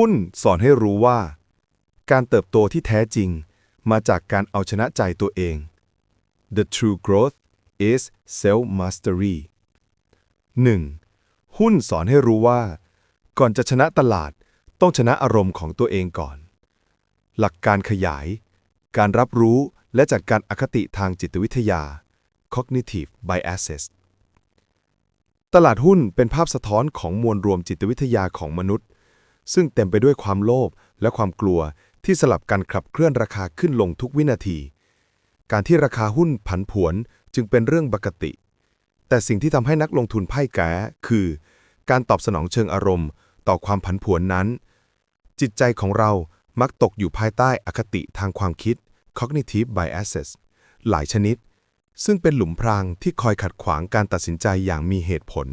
หุ้นสอนให้รู้ว่า การเติบโตที่แท้จริง มาจากการเอาชนะใจตัวเอง The true growth is self-mastery 1. หุ้นสอนให้รู้ว่า ก่อนจะชนะตลาดต้องชนะอารมณ์ของตัวเองก่อน หลักการขยาย การรับรู้และจัดการอคติทางจิตวิทยา cognitive biases ตลาดหุ้นเป็นภาพสะท้อนของมวลรวมจิตวิทยาของมนุษย์ ซึ่งเต็มไปด้วยความโลภและความกลัวที่สลับกันขับเคลื่อนราคาขึ้นลงทุกวินาที การที่ราคาหุ้นผันผวนจึงเป็นเรื่องปกติ แต่สิ่งที่ทำให้นักลงทุนพ่ายแพ้คือ การตอบสนองเชิงอารมณ์ ต่อความผันผวนนั้น จิตใจของเรามักตกอยู่ภายใต้อคติทางความคิด cognitive biases หลายชนิด ซึ่งเป็นหลุมพรางที่คอยขัดขวางการตัดสินใจอย่างมีเหตุผล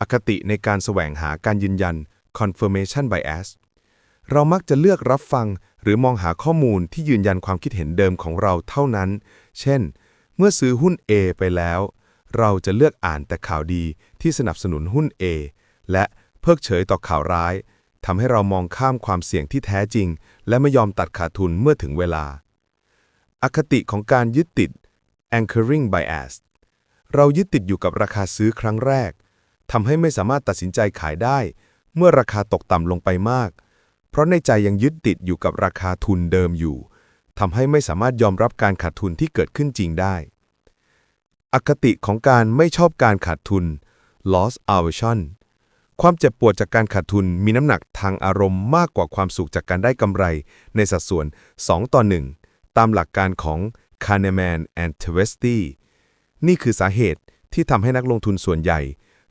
อคติในการแสวงหาการยืนยัน confirmation bias เรามักจะเลือกรับฟังหรือมองหาข้อมูลที่ยืนยันความคิดเห็นเดิมของเราเท่านั้น เช่น เมื่อซื้อหุ้น A ไปแล้ว เราจะเลือกอ่านแต่ข่าวดีที่สนับสนุนหุ้น A และเพิกเฉยต่อข่าวร้ายทำให้เรามองข้ามความเสี่ยงที่แท้จริง และไม่ยอมตัดขาดทุนเมื่อถึงเวลา อคติของการยึดติด anchoring bias เรายึดติดอยู่กับราคาซื้อครั้งแรกทำให้ไม่สามารถตัดสินใจขายได้ เมื่อราคาตกต่ำลงไปมาก เพราะในใจยังยึดติดอยู่กับราคาทุนเดิมอยู่ทำให้ไม่สามารถยอมรับการขาดทุนที่เกิดขึ้นจริงได้ อคติของการไม่ชอบการขาดทุน loss aversion ความเจ็บปวดจากการขาดทุนมีน้ำหนักทางอารมณ์มากกว่าความสุขจากการได้กำไร ในสัดส่วน 2 ต่อ 1 ตามหลักการของ Kahneman and Tversky นี่คือสาเหตุที่ทำให้นักลงทุนส่วนใหญ่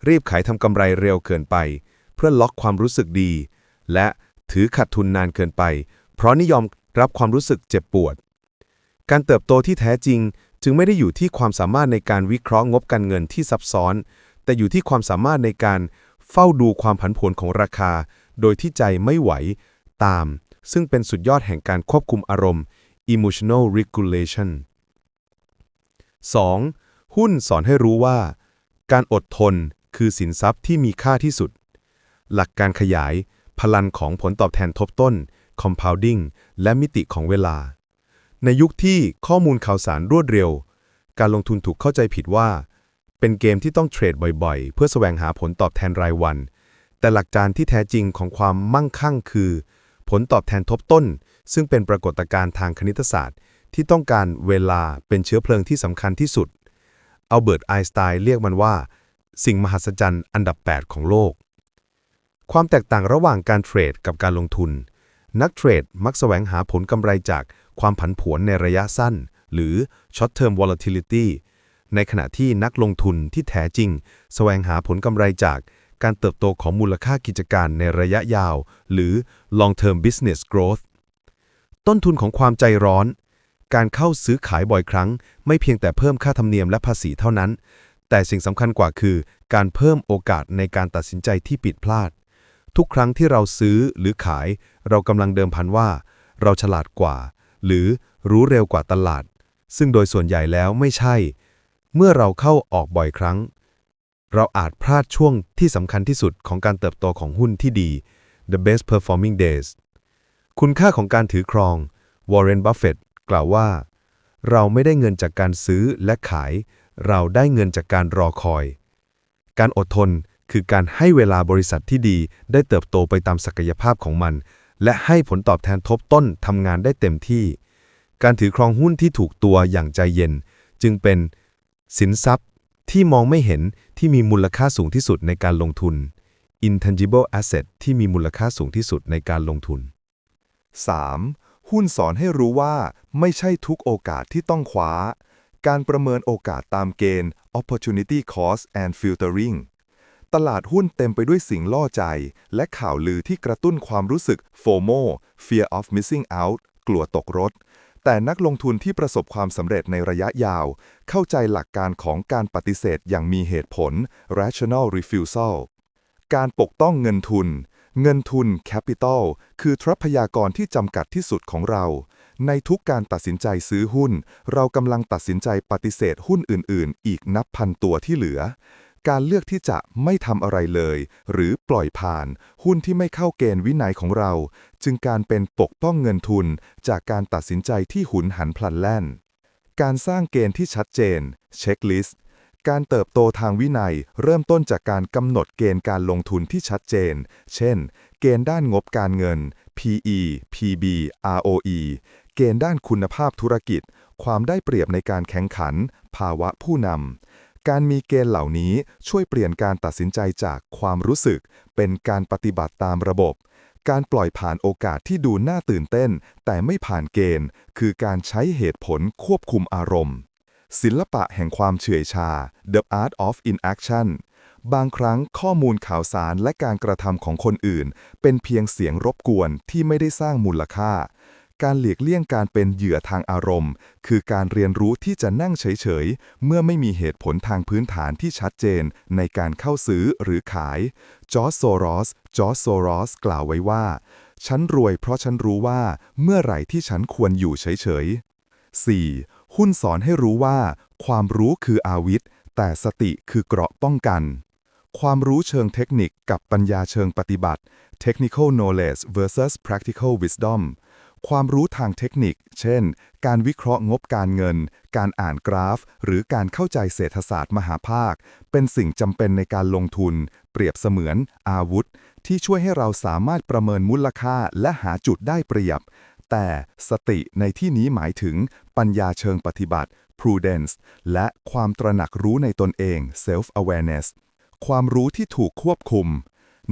รีบขายทำกำไรเร็วเกินไป พื่อล็อกความรู้สึกดี และถือขาดทุนนานเกินไป เพราะนิยมรับความรู้สึกเจ็บปวด การเติบโตที่แท้จริงจึงไม่ได้อยู่ที่ความสามารถในการวิเคราะห์งบการเงินที่ซับซ้อน แต่อยู่ที่ความสามารถในการเฝ้าดูความผันผวนของราคา โดยที่ใจไม่ไหวตาม ซึ่งเป็นสุดยอดแห่งการควบคุมอารมณ์ emotional regulation 2. หุ้นสอนให้รู้ว่า การอดทนคือสินทรัพย์ที่มีค่าที่สุด หลักการขยาย พลังของผลตอบแทนทบต้น compounding และมิติของเวลา ในยุคที่ข้อมูลข่าวสารรวดเร็ว การลงทุนถูกเข้าใจผิดว่า เป็นเกมที่ต้องเทรดบ่อยๆ เพื่อแสวงหาผลตอบแทนรายวัน แต่หลักการที่แท้จริงของความมั่งคั่งคือ ผลตอบแทนทบต้น ซึ่งเป็นปรากฏการณ์ทางคณิตศาสตร์ ที่ต้องการเวลาเป็นเชื้อเพลิงที่สำคัญที่สุดอัลเบิร์ตไอน์สไตน์เรียกมันว่า สิ่งมหัศจรรย์อันดับ 8 ของโลก ความแตกต่างระหว่างการเทรดกับการลงทุน นักเทรดมักแสวงหาผลกำไรจากความผันผวนในระยะสั้น หรือ short term volatility ในขณะที่นักลงทุนที่แท้จริง แสวงหาผลกำไรจากการเติบโตของมูลค่ากิจการในระยะยาว หรือ long term business growth ต้นทุนของความใจร้อน การเข้าซื้อขายบ่อยครั้ง ไม่เพียงแต่เพิ่มค่าธรรมเนียมและภาษีเท่านั้น แต่สิ่งสำคัญกว่าคือ การเพิ่มโอกาสในการตัดสินใจที่ผิดพลาด ทุกครั้งที่เราซื้อหรือขาย เรากำลังเดิมพันว่า เราฉลาดกว่า หรือรู้เร็วกว่าตลาด ซึ่งโดยส่วนใหญ่แล้วไม่ใช่ เมื่อเราเข้าออกบ่อยครั้ง เราอาจพลาดช่วงที่สำคัญที่สุดของการเติบโตของหุ้นที่ดี the best performing days คุณค่าของการถือครอง วอร์เรน บัฟเฟตกล่าวว่า เราไม่ได้เงินจากการซื้อและขาย เราได้เงินจากการรอคอย การอดทน คือการให้เวลาบริษัทที่ดีได้เติบโตไปตามศักยภาพของมัน และให้ผลตอบแทนทบต้นทำงานได้เต็มที่ การถือครองหุ้นที่ถูกตัวอย่างใจเย็น จึงเป็น สินทรัพย์ที่มองไม่เห็นที่มีมูลค่าสูงที่สุดในการลงทุน intangible asset ที่มีมูลค่าสูงที่สุดในการลงทุน 3. หุ้นสอนให้รู้ว่าไม่ใช่ทุกโอกาสที่ต้องคว้า การประเมินโอกาสตามเกณฑ์ opportunity cost and filtering ตลาดหุ้นเต็มไปด้วยสิ่งล่อใจ และข่าวลือที่กระตุ้นความรู้สึก FOMO fear of missing out กลัวตกรถ แต่นักลงทุนที่ประสบความสำเร็จในระยะยาว เข้าใจหลักการของการปฏิเสธอย่างมีเหตุผล rational refusal การปกต้องเงินทุน เงินทุน Capital คือทรัพยากรที่จำกัดที่สุดของเรา ในทุกการตัดสินใจซื้อหุ้น เรากำลังตัดสินใจปฏิเสธหุ้นอื่น ๆ อีกนับพันตัวที่เหลือ การเลือกที่จะไม่ทำอะไรเลย หรือปล่อยผ่าน หุ้นที่ไม่เข้าเกณฑ์วินัยของเรา จึงการเป็นปกป้องเงินทุน จากการตัดสินใจที่หุนหันพลันแล่น การสร้างเกณฑ์ที่ชัดเจน เช็คลิสต์การเติบโตทางวินัย เริ่มต้นจากการกำหนดเกณฑ์การลงทุนที่ชัดเจน เช่น เกณฑ์ด้านงบการเงิน PE PB ROE เกณฑ์ด้านคุณภาพธุรกิจ ความได้เปรียบในการแข่งขัน ภาวะผู้นำ การมีเกณฑ์เหล่านี้ช่วยเปลี่ยนการตัดสินใจจากความรู้สึก เป็นการปฏิบัติตามระบบ การปล่อยผ่านโอกาสที่ดูน่าตื่นเต้น แต่ไม่ผ่านเกณฑ์ คือการใช้เหตุผลควบคุมอารมณ์ ศิลปะแห่งความเฉื่อยชา The Art of Inaction บางครั้งข้อมูลข่าวสารและการกระทำของคนอื่น เป็นเพียงเสียงรบกวนที่ไม่ได้สร้างมูลค่า การหลีกเลี่ยงการเป็นเหยื่อทางอารมณ์ คือการเรียนรู้ที่จะนั่งเฉยๆ เมื่อไม่มีเหตุผลทางพื้นฐานที่ชัดเจนในการเข้าซื้อหรือขาย จอร์จโซรอส จอร์จโซรอส กล่าวไว้ว่า ฉันรวยเพราะฉันรู้ว่าเมื่อไหร่ที่ฉันควรอยู่เฉยๆ 4. หุ้นสอนให้รู้ว่า ความรู้คืออาวิธแต่สติคือเกราะป้องกัน ความรู้เชิงเทคนิคกับปัญญาเชิงปฏิบัติ technical knowledge versus practical wisdom ความรู้ทางเทคนิค เช่น การวิเคราะห์งบการเงิน การอ่านกราฟ หรือการเข้าใจเศรษฐศาสตร์มหาภาค เป็นสิ่งจำเป็นในการลงทุน เปรียบเสมือน อาวุธ ที่ช่วยให้เราสามารถประเมินมูลค่าและหาจุดได้เปรียบ แต่สติในที่นี้หมายถึง ปัญญาเชิงปฏิบัติ prudence และความตระหนักรู้ในตนเอง self awareness ความรู้ที่ถูกควบคุม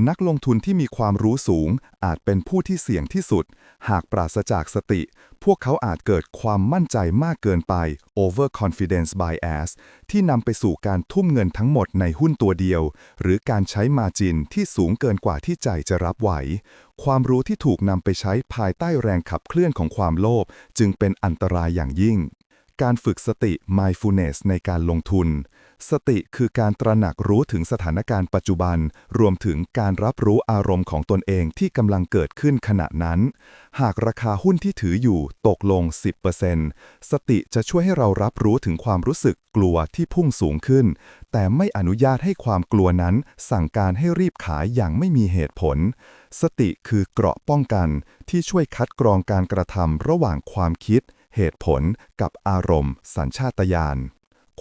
นักลงทุนที่มีความรู้สูง อาจเป็นผู้ที่เสี่ยงที่สุด หากปราศจากสติ พวกเขาอาจเกิดความมั่นใจมากเกินไป over confidence bias ที่นำไปสู่การทุ่มเงินทั้งหมดในหุ้นตัวเดียว หรือการใช้มาจินที่สูงเกินกว่าที่ใจจะรับไหว ความรู้ที่ถูกนำไปใช้ภายใต้แรงขับเคลื่อนของความโลภจึงเป็นอันตรายอย่างยิ่ง การฝึกสติ mindfulness ในการลงทุน สติคือการตระหนักรู้ถึงสถานการณ์ปัจจุบัน รวมถึงการรับรู้อารมณ์ของตนเองที่กำลังเกิดขึ้นขณะนั้น หากราคาหุ้นที่ถืออยู่ตกลง 10%สติจะช่วยให้เรารับรู้ถึงความรู้สึกกลัวที่พุ่งสูงขึ้น แต่ไม่อนุญาตให้ความกลัวนั้น สั่งการให้รีบขายอย่างไม่มีเหตุผล สติคือเกราะป้องกันที่ช่วยคัดกรองการกระทำระหว่างความคิด เหตุผลกับอารมณ์ สัญชาตญาณ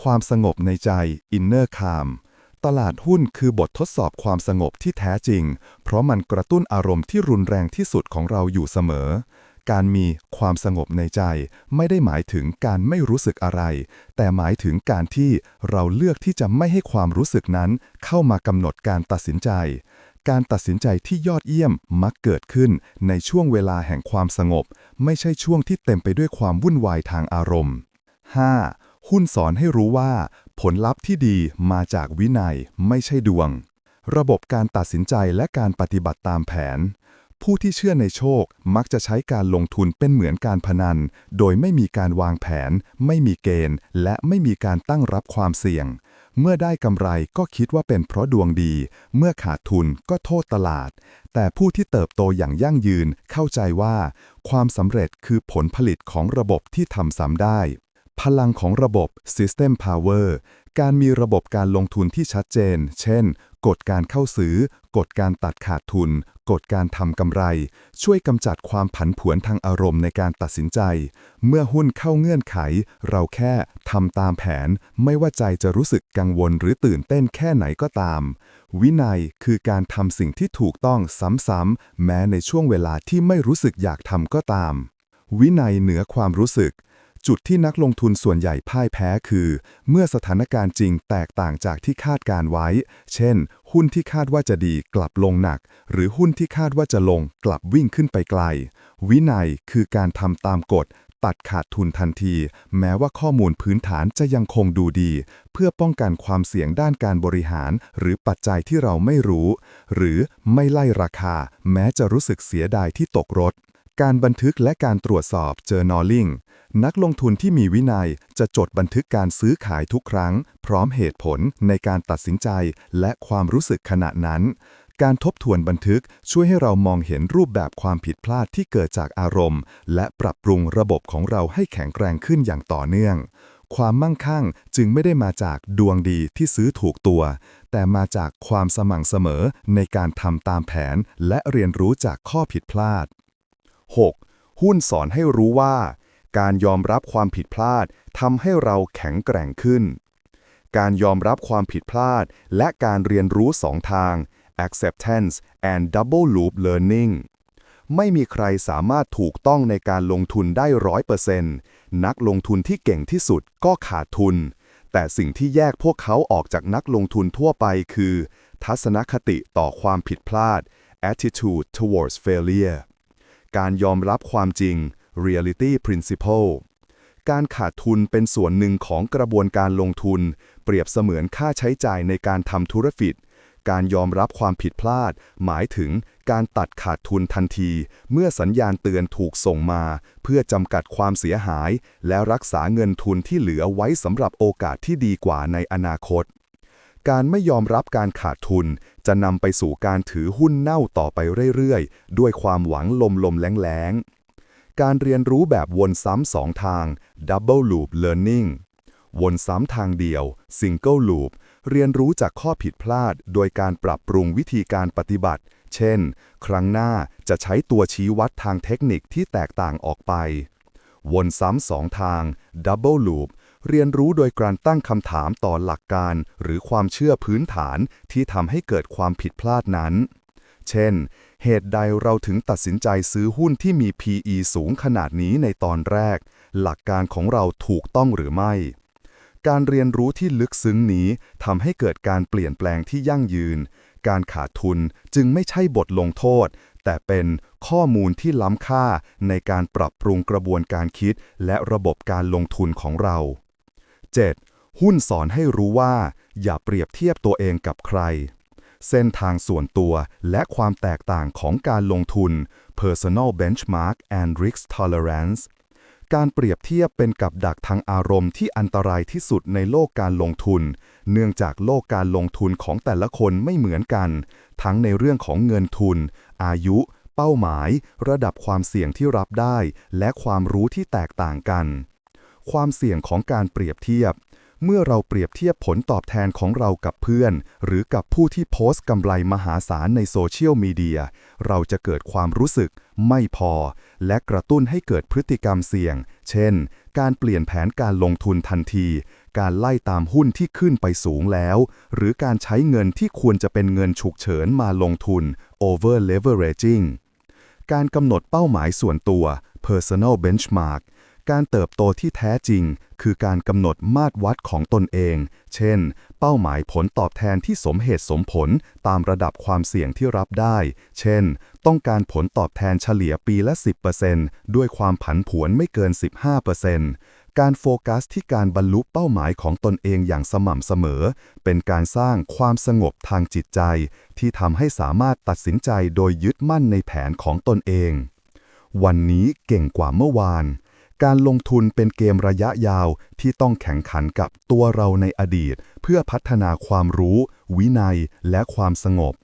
ความสงบในใจ inner calm ตลาดหุ้นคือบททดสอบความสงบที่แท้จริง เพราะมันกระตุ้นอารมณ์ที่รุนแรงที่สุดของเราอยู่เสมอ การมีความสงบในใจ ไม่ได้หมายถึงการไม่รู้สึกอะไร แต่หมายถึงการที่เราเลือกที่จะไม่ให้ความรู้สึกนั้น เข้ามากำหนดการตัดสินใจ การตัดสินใจที่ยอดเยี่ยมมักเกิดขึ้นในช่วงเวลาแห่งความสงบ ไม่ใช่ช่วงที่เต็มไปด้วยความวุ่นวายทางอารมณ์ 5. หุ้นสอนให้รู้ว่า ผลลัพธ์ที่ดีมาจากวินัยไม่ใช่ดวง ระบบการตัดสินใจและการปฏิบัติตามแผน ผู้ที่เชื่อในโชคมักจะใช้การลงทุนเป็นเหมือนการพนัน โดยไม่มีการวางแผน ไม่มีเกณฑ์ และไม่มีการตั้งรับความเสี่ยง เมื่อได้กำไรก็คิดว่าเป็นเพราะดวงดี เมื่อขาดทุนก็โทษตลาด แต่ผู้ที่เติบโตอย่างยั่งยืนเข้าใจว่า ความสำเร็จคือผลผลิตของระบบที่ทำซ้ำได้ พลังของระบบ System Power การมีระบบการลงทุนที่ชัดเจน เช่น กฎการเข้าซื้อ กฎการตัดขาดทุน กฎการทำกำไร ช่วยกำจัดความผันผวนทางอารมณ์ในการตัดสินใจ เมื่อหุ้นเข้าเงื่อนไข เราแค่ทำตามแผน ไม่ว่าใจจะรู้สึกกังวลหรือตื่นเต้นแค่ไหนก็ตาม วินัยคือการทำสิ่งที่ถูกต้องซ้ำๆแม้ในช่วงเวลาที่ไม่รู้สึกอยากทำก็ตามวินัยเหนือความรู้สึก จุดที่นักลงทุนส่วนใหญ่พ่ายแพ้คือ เมื่อสถานการณ์จริงแตกต่างจากที่คาดการไว้ เช่น หุ้นที่คาดว่าจะดีกลับลงหนัก หรือหุ้นที่คาดว่าจะลงกลับวิ่งขึ้นไปไกล วินัยคือการทำตามกฎ ตัดขาดทุนทันที แม้ว่าข้อมูลพื้นฐานจะยังคงดูดี เพื่อป้องกันความเสี่ยงด้านการบริหาร หรือปัจจัยที่เราไม่รู้ หรือไม่ไล่ราคา แม้จะรู้สึกเสียดายที่ตกรถ การบันทึกและการตรวจสอบ journaling นักลงทุนที่มีวินัยจะจดบันทึกการซื้อขายทุกครั้ง พร้อมเหตุผลในการตัดสินใจและความรู้สึกขณะนั้น การทบทวนบันทึกช่วยให้เรามองเห็นรูปแบบความผิดพลาดที่เกิดจากอารมณ์ และปรับปรุงระบบของเราให้แข็งแกร่งขึ้นอย่างต่อเนื่อง ความมั่งคั่งจึงไม่ได้มาจากดวงดีที่ซื้อถูกตัว แต่มาจากความสม่ำเสมอในการทำตามแผนและเรียนรู้จากข้อผิดพลาด 6. หุ้นสอนให้รู้ว่า การยอมรับความผิดพลาดทำให้เราแข็งแกร่งขึ้น การยอมรับความผิดพลาด และการเรียนรู้สองทาง acceptance and double loop learning ไม่มีใครสามารถถูกต้องในการลงทุนได้ร้อยเปอร์เซ็นต์นักลงทุนที่เก่งที่สุดก็ขาดทุน แต่สิ่งที่แยกพวกเขาออกจากนักลงทุนทั่วไปคือ ทัศนคติต่อความผิดพลาด attitude towards failure การยอมรับความจริง reality principle การขาดทุนเป็นส่วนหนึ่งของกระบวนการลงทุน เปรียบเสมือนค่าใช้จ่ายในการทำธุรกิจ การยอมรับความผิดพลาด หมายถึงการตัดขาดทุนทันที เมื่อสัญญาณเตือนถูกส่งมา เพื่อจำกัดความเสียหาย และรักษาเงินทุนที่เหลือไว้สำหรับโอกาสที่ดีกว่าในอนาคต การไม่ยอมรับการขาดทุน จะนำไปสู่การถือหุ้นเน่าต่อไปเรื่อยๆ ด้วยความหวังลมๆแล้งๆ การเรียนรู้แบบวนซ้ำสองทาง double loop learning วนซ้ำทางเดียว single loop เรียนรู้จากข้อผิดพลาด โดยการปรับปรุงวิธีการปฏิบัติ เช่น ครั้งหน้าจะใช้ตัวชี้วัดทางเทคนิคที่แตกต่างออกไป วนซ้ำสองทาง double loop เรียนรู้โดยการตั้งคำถามต่อหลักการ หรือความเชื่อพื้นฐานที่ทำให้เกิดความผิดพลาดนั้น เช่น เหตุใดเราถึงตัดสินใจซื้อหุ้นที่มี PE สูงขนาดนี้ในตอนแรก หลักการของเราถูกต้องหรือไม่ การเรียนรู้ที่ลึกซึ้งนี้ทำให้เกิดการเปลี่ยนแปลงที่ยั่งยืน การขาดทุนจึงไม่ใช่บทลงโทษ แต่เป็นข้อมูลที่ล้ำค่าในการปรับปรุงกระบวนการคิดและระบบการลงทุนของเรา 7. หุ้นสอนให้รู้ว่า อย่าเปรียบเทียบตัวเองกับใคร เส้นทางส่วนตัวและความแตกต่างของการลงทุน personal benchmark and risk tolerance การเปรียบเทียบเป็นกับดักทางอารมณ์ที่อันตรายที่สุดในโลกการลงทุน เนื่องจากโลกการลงทุนของแต่ละคนไม่เหมือนกัน ทั้งในเรื่องของเงินทุน อายุ เป้าหมาย ระดับความเสี่ยงที่รับได้ และความรู้ที่แตกต่างกัน ความเสี่ยงของการเปรียบเทียบ เมื่อเราเปรียบเทียบผลตอบแทนของเรากับเพื่อน หรือกับผู้ที่โพสต์กำไรมหาศาลในโซเชียลมีเดีย เราจะเกิดความรู้สึกไม่พอ และกระตุ้นให้เกิดพฤติกรรมเสี่ยง เช่น การเปลี่ยนแผนการลงทุนทันที การไล่ตามหุ้นที่ขึ้นไปสูงแล้ว หรือการใช้เงินที่ควรจะเป็นเงินฉุกเฉินมาลงทุน over leveraging การกำหนดเป้าหมายส่วนตัว personal benchmark การเติบโตที่แท้จริง คือการกำหนดมาตรวัดของตนเอง เช่น เป้าหมายผลตอบแทนที่สมเหตุสมผลตามระดับความเสี่ยงที่รับได้ เช่น ต้องการผลตอบแทนเฉลี่ยปีละ 10%ด้วยความผันผวนไม่เกิน 15%การโฟกัสที่การบรรลุเป้าหมายของตนเองอย่างสม่ำเสมอ เป็นการสร้างความสงบทางจิตใจ ที่ทำให้สามารถตัดสินใจโดยยึดมั่นในแผนของตนเอง วันนี้เก่งกว่าเมื่อวาน การลงทุนเป็นเกมระยะยาวที่ต้องแข่งขันกับตัวเราในอดีต เพื่อพัฒนาความรู้ วินัย และความสงบ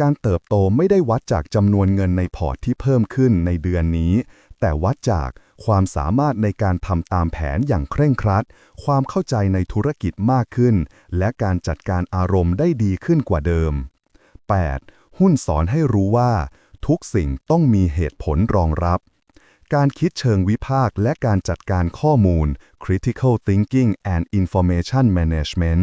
การเติบโตไม่ได้วัดจากจำนวนเงินในพอร์ตที่เพิ่มขึ้นในเดือนนี้ แต่วัดจากความสามารถในการทำตามแผนอย่างเคร่งครัด ความเข้าใจในธุรกิจมากขึ้น และการจัดการอารมณ์ได้ดีขึ้นกว่าเดิม 8. หุ้นสอนให้รู้ว่า ทุกสิ่งต้องมีเหตุผลรองรับ การคิดเชิงวิพากษ์และการจัดการข้อมูล critical thinking and information management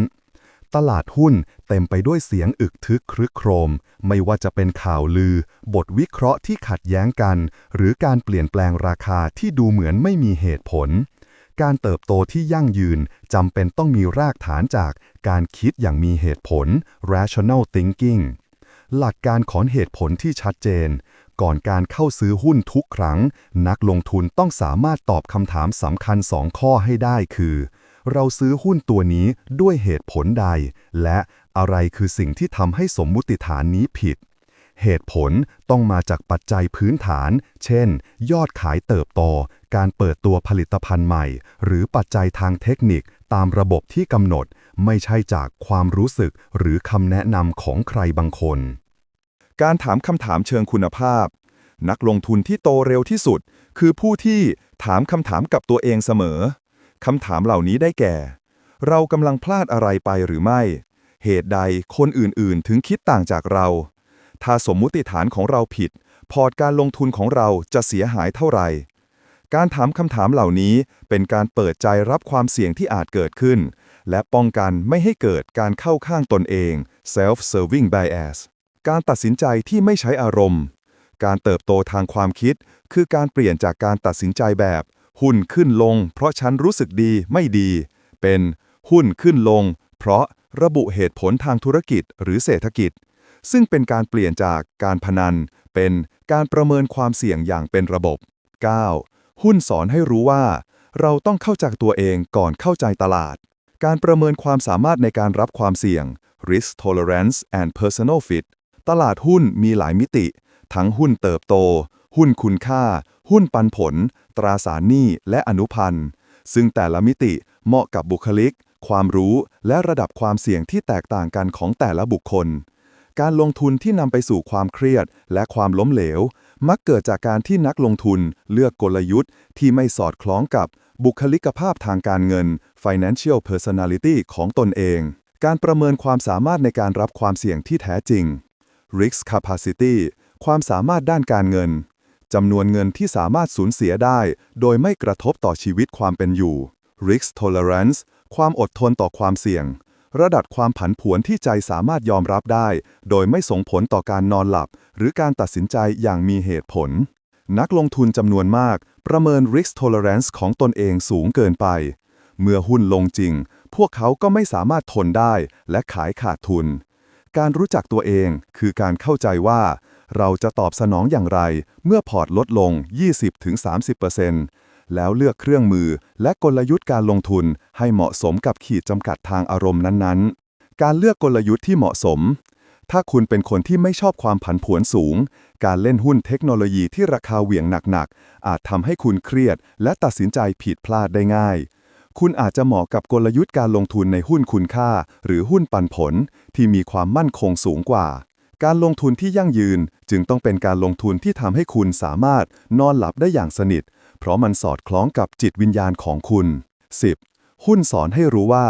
ตลาดหุ้นเต็มไปด้วยเสียงอึกทึกครึกโครม ไม่ว่าจะเป็นข่าวลือ บทวิเคราะห์ที่ขัดแย้งกัน หรือการเปลี่ยนแปลงราคาที่ดูเหมือนไม่มีเหตุผล การเติบโตที่ยั่งยืนจำเป็นต้องมีรากฐานจากการคิดอย่างมีเหตุผล rational thinking หลักการของเหตุผลที่ชัดเจน ก่อนการเข้าซื้อหุ้นทุกครั้ง นักลงทุนต้องสามารถตอบคำถามสำคัญ 2 ข้อให้ได้คือ เราซื้อหุ้นตัวนี้ด้วยเหตุผลใด และอะไรคือสิ่งที่ทำให้สมมุติฐานนี้ผิด เหตุผลต้องมาจากปัจจัยพื้นฐาน เช่น ยอดขายเติบโต การเปิดตัวผลิตภัณฑ์ใหม่ หรือปัจจัยทางเทคนิคตามระบบที่กำหนด ไม่ใช่จากความรู้สึกหรือคำแนะนำของใครบางคน การถามคำถามเชิงคุณภาพ นักลงทุนที่โตเร็วที่สุด คือผู้ที่ถามคำถามกับตัวเองเสมอคำถามเหล่านี้ได้แก่ เรากำลังพลาดอะไรไปหรือไม่ เหตุใดคนอื่นๆ ถึงคิดต่างจากเรา ถ้าสมมุติฐานของเราผิด พอร์ตการลงทุนของเราจะเสียหายเท่าไหร่ การถามคำถามเหล่านี้เป็นการเปิดใจรับความเสี่ยงที่อาจเกิดขึ้น และป้องกันไม่ให้เกิดการเข้าข้างตนเอง self-serving bias การตัดสินใจที่ไม่ใช้อารมณ์ การเติบโตทางความคิด คือการเปลี่ยนจากการตัดสินใจแบบ หุ้นขึ้นลง เพราะฉันรู้สึกดีไม่ดี เป็นหุ้นขึ้นลง เพราะระบุเหตุผลทางธุรกิจหรือเศรษฐกิจ ซึ่งเป็นการเปลี่ยนจากการพนัน เป็นการประเมินความเสี่ยงอย่างเป็นระบบ 9. หุ้นสอนให้รู้ว่า เราต้องเข้าใจตัวเองก่อนเข้าใจตลาด การประเมินความสามารถในการรับความเสี่ยง risk tolerance and personal fit ตลาดหุ้นมีหลายมิติ ทั้งหุ้นเติบโต หุ้นคุณค่า หุ้นปันผล ตราสารหนี้และอนุพันธ์ ซึ่งแต่ละมิติเหมาะกับบุคลิก ความรู้และระดับความเสี่ยงที่แตกต่างกันของแต่ละบุคคล การลงทุนที่นำไปสู่ความเครียดและความล้มเหลว มักเกิดจากการที่นักลงทุนเลือกกลยุทธ์ที่ไม่สอดคล้องกับบุคลิกภาพทางการเงิน financial personality ของตนเอง การประเมินความสามารถในการรับความเสี่ยงที่แท้จริง risk capacity ความสามารถด้านการเงินจำนวนเงินที่สามารถสูญเสียได้ โดยไม่กระทบต่อชีวิตความเป็นอยู่ risk tolerance ความอดทนต่อความเสี่ยง ระดับความผันผวนที่ใจสามารถยอมรับได้ โดยไม่ส่งผลต่อการนอนหลับ หรือการตัดสินใจอย่างมีเหตุผล นักลงทุนจำนวนมาก ประเมิน risk tolerance ของตนเองสูงเกินไป เมื่อหุ้นลงจริง พวกเขาก็ไม่สามารถทนได้ และขายขาดทุน การรู้จักตัวเองคือการเข้าใจว่า เราจะตอบสนองอย่างไร เมื่อพอร์ตลดลง 20-30%แล้วเลือกเครื่องมือและกลยุทธ์การลงทุนให้เหมาะสมกับขีดจำกัดทางอารมณ์นั้นๆ การเลือกกลยุทธ์ที่เหมาะสม ถ้าคุณเป็นคนที่ไม่ชอบความผันผวนสูง การเล่นหุ้นเทคโนโลยีที่ราคาเหวี่ยงหนักๆ อาจทำให้คุณเครียด และตัดสินใจผิดพลาดได้ง่าย คุณอาจจะเหมาะกับกลยุทธ์การลงทุนในหุ้นคุณค่า หรือหุ้นปันผลที่มีความมั่นคงสูงกว่า การลงทุนที่ยั่งยืนจึงต้องเป็นการลงทุนที่ทำให้คุณสามารถนอนหลับได้อย่างสนิท เพราะมันสอดคล้องกับจิตวิญญาณของคุณ 10. หุ้นสอนให้รู้ว่า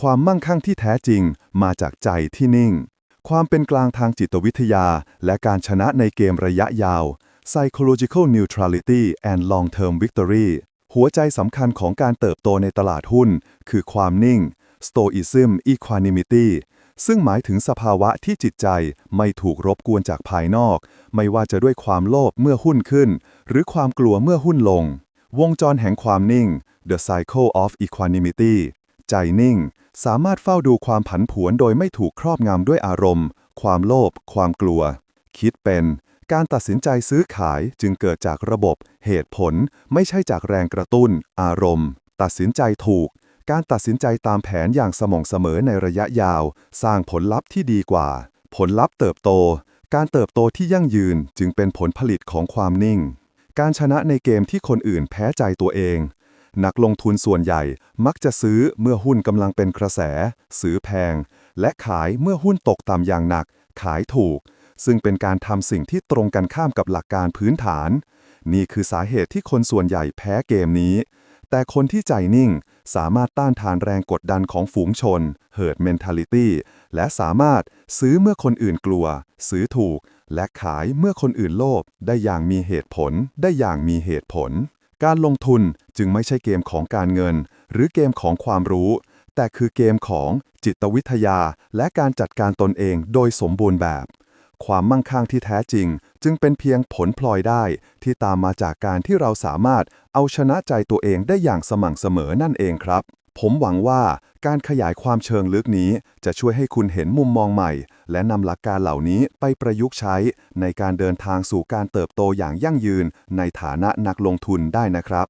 ความมั่งคั่งที่แท้จริงมาจากใจที่นิ่ง ความเป็นกลางทางจิตวิทยา และการชนะในเกมระยะยาว psychological neutrality and long-term victory หัวใจสำคัญของการเติบโตในตลาดหุ้น คือความนิ่ง stoicism equanimity ซึ่งหมายถึงสภาวะที่จิตใจไม่ถูกรบกวนจากภายนอก ไม่ว่าจะด้วยความโลภเมื่อหุ้นขึ้น หรือความกลัวเมื่อหุ้นลง วงจรแห่งความนิ่ง the cycle of equanimity ใจนิ่ง สามารถเฝ้าดูความผันผวนโดยไม่ถูกครอบงำด้วยอารมณ์ ความโลภความกลัว คิดเป็น การตัดสินใจซื้อขายจึงเกิดจากระบบ เหตุผล ไม่ใช่จากแรงกระตุ้น อารมณ์ ตัดสินใจถูก การตัดสินใจตามแผนอย่างสม่ำเสมอในระยะยาว สร้างผลลัพธ์ที่ดีกว่า ผลลัพธ์เติบโต การเติบโตที่ยั่งยืนจึงเป็นผลผลิตของความนิ่ง การชนะในเกมที่คนอื่นแพ้ใจตัวเอง นักลงทุนส่วนใหญ่มักจะซื้อเมื่อหุ้นกำลังเป็นกระแส ซื้อแพง และขายเมื่อหุ้นตกต่ำอย่างหนัก ขายถูก ซึ่งเป็นการทำสิ่งที่ตรงกันข้ามกับหลักการพื้นฐาน นี่คือสาเหตุที่คนส่วนใหญ่แพ้เกมนี้ แต่คนที่ใจนิ่งสามารถต้านทานแรงกดดันของฝูงชน herd mentality และสามารถซื้อเมื่อคนอื่นกลัว ซื้อถูก และขายเมื่อคนอื่นโลภ ได้อย่างมีเหตุผล ได้อย่างมีเหตุผล การลงทุนจึงไม่ใช่เกมของการเงิน หรือเกมของความรู้ แต่คือเกมของจิตวิทยา และการจัดการตนเองโดยสมบูรณ์แบบ ความมั่งคั่งที่แท้จริง จึงเป็นเพียงผลพลอยได้ ที่ตามมาจากการที่เราสามารถเอาชนะใจตัวเองได้อย่างสม่ำเสมอนั่นเองครับ ผมหวังว่าการขยายความเชิงลึกนี้ จะช่วยให้คุณเห็นมุมมองใหม่ และนำหลักการเหล่านี้ไปประยุกต์ใช้ ในการเดินทางสู่การเติบโตอย่างยั่งยืน ในฐานะนักลงทุนได้นะครับ